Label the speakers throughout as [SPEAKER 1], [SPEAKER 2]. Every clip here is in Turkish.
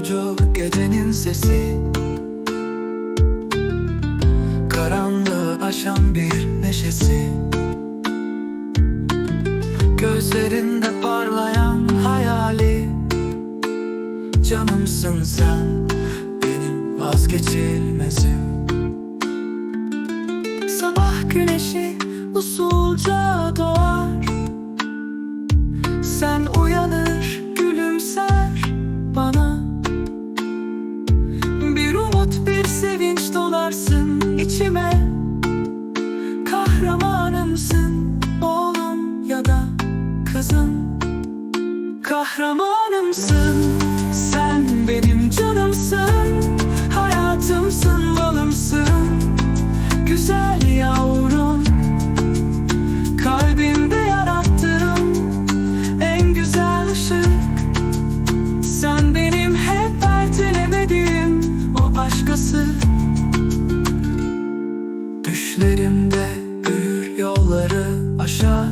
[SPEAKER 1] Uyuşturucu gecenin sesi. Karanlığı aşan bir neşesi. Gözlerinde parlayan hayali. Canımsın sen benim vazgeçilmezim. Sabah güneşi usulca doğar. Kahramanımsın. Sen benim canımsın. Hayatımsın balımsın Güzel yavrum. Kalbimde yarattığım en güzel ışık. Sen benim hep ertelemediğim o başkası. Düşlerimde büyür yolları aşar.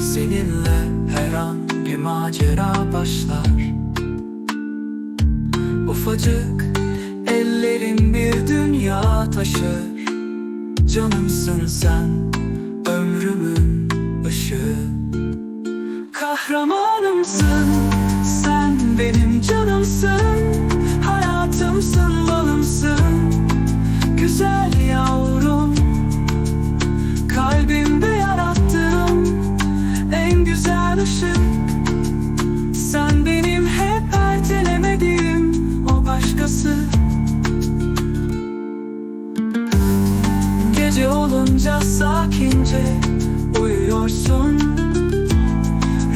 [SPEAKER 1] Seninle an bir macera başlar. Ufacık ellerin bir dünya taşır. Canımsın sen ömrümün ışığı Kahramanımsın sen benim canımsın. Hayatımsın balımsın Güzel yavrum güzel ışık. Sen benim hep ertelemediğim o başkası. Gece olunca sakince uyuyorsun.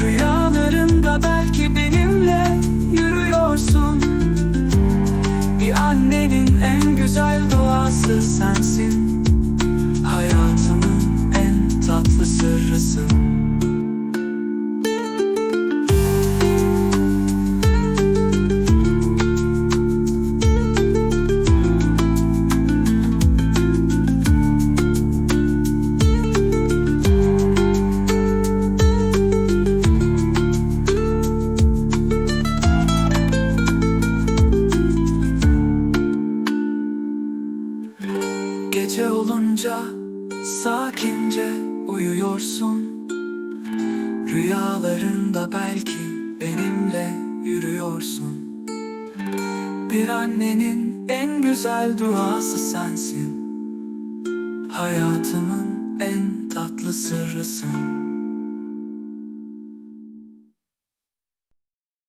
[SPEAKER 1] Rüyalarında belki benimle yürüyorsun. Bir annenin en güzel duası sensin Gece olunca sakince uyuyorsun. Rüyalarında belki benimle yürüyorsun. Bir annenin en güzel duası sensin. Hayatımın en tatlı sırrısın